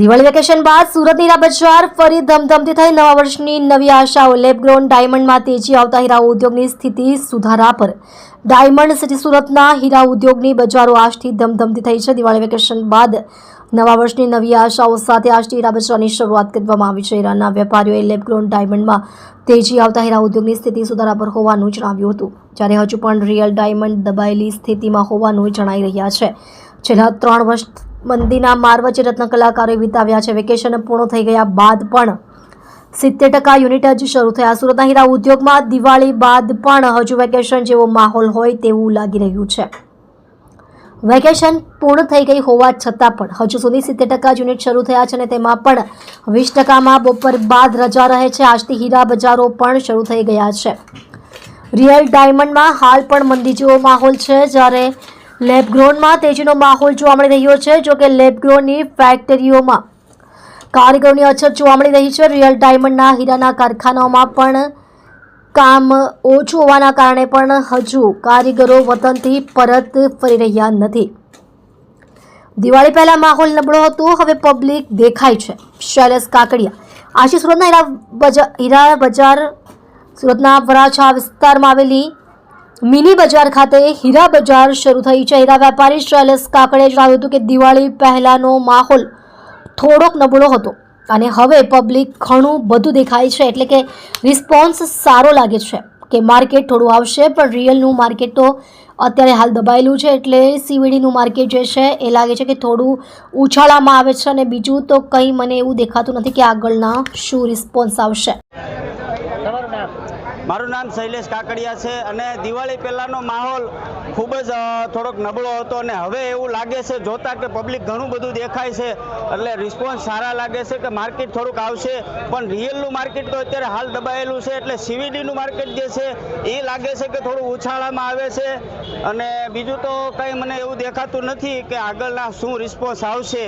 Diwali vacation બાદ સુરતની હીરા બજાર ફરી ધમધમતી થઈ. નવા વર્ષની નવી આશાઓ લેબગ્રોન ડાયમંડમાં તેજી આવતા હીરા ઉદ્યોગની સ્થિતિ સુધારા પર. ડાયમંડ સિટી સુરતના હીરા ઉદ્યોગની બજારો આજથી ધમધમતી થઈ છે. દિવાળી વેકેશન બાદ નવા વર્ષની નવી આશાઓ સાથે આજથી હીરા બજારની શરૂઆત કરવામાં આવી છે. હીરાના વેપારીઓએ લેબગ્રોન ડાયમંડમાં તેજી આવતા હીરા ઉદ્યોગની સ્થિતિ સુધારા પર હોવાનું જણાવ્યું હતું. જ્યારે હજુ પણ રિયલ ડાયમંડ દબાયેલી સ્થિતિમાં હોવાનું જણાઈ રહ્યા છે. છેલ્લા ત્રણ વર્ષ મંદીના માર વચ્ચે રત્ન કલાકારોએ વિતાવ્યા છે. વેકેશન પૂર્ણ થઈ ગયા બાદ પણ સિત્તેર ટકા યુનિટ જ શરૂ થયા. સુરતના હીરા ઉદ્યોગમાં દિવાળી બાદ પણ હજુ વેકેશન જેવો માહોલ હોય તેવું લાગી રહ્યું છે. વેકેશન પૂર્ણ થઈ ગઈ હોવા છતાં પણ હજુ સુધી સિત્તેર ટકા યુનિટ શરૂ થયા છે અને તેમાં પણ વીસ ટકામાં બપોર બાદ રજા રહે છે. આજથી હીરા બજારો પણ શરૂ થઈ ગયા છે. રિયલ ડાયમંડમાં હાલ પણ મંદી જેવો માહોલ છે. જ્યારે લેબગ્રોનમાં તેજીનો માહોલ જોવા મળી રહ્યો છે, જો કે લેબગ્રોનની ફેક્ટરીઓમાં કારીગરોની અછત જોવા મળી રહી છે. રિયલ ડાયમંડના હીરાના કારખાનાઓમાં પણ કામ ઓછું હોવાના કારણે પણ હજુ કારીગરો વતનથી પરત ફરી રહ્યા નથી. દિવાળી પહેલાં માહોલ નબળો હતો, હવે પબ્લિક દેખાય છે. શૈલેષ કાકડિયા આશી સુરતના હીરા બજાર હીરા બજાર સુરતના વરાછા વિસ્તારમાં આવેલી મિની બજાર ખાતે હીરા બજાર શરૂ થઈ. છે હીરા વેપારી શૈલેષ કાકડે જણાવ્યું હતું કે દિવાળી પહેલાનો માહોલ થોડોક નબળો હતો અને હવે પબ્લિક ઘણું બધું દેખાય છે. એટલે કે રિસ્પોન્સ સારો લાગે છે કે માર્કેટ થોડું આવશે, પણ રિયલનું માર્કેટ તો અત્યારે હાલ દબાયેલું છે. એટલે સીવીડીનું માર્કેટ જે છે એ લાગે છે કે થોડું ઉછાળામાં આવે છે અને બીજું તો કંઈ મને એવું દેખાતું નથી કે આગળના શું રિસ્પોન્સ આવશે. મારું નામ શૈલેષ કાકડિયા છે અને દિવાળી પહેલાંનો માહોલ ખૂબ જ થોડોક નબળો હતો અને હવે એવું લાગે છે, જોતા કે પબ્લિક ઘણું બધું દેખાય છે, એટલે રિસ્પોન્સ સારા લાગે છે કે માર્કેટ થોડુંક આવશે, પણ રિયલનું માર્કેટ તો અત્યારે હાલ દબાયેલું છે, એટલે સીવીડીનું માર્કેટ જે છે, એ લાગે છે કે થોડું ઉછાળામાં આવે છે. અને બીજું તો કંઈ મને એવું દેખાતું નથી કે આગળના શું રિસ્પોન્સ આવશે.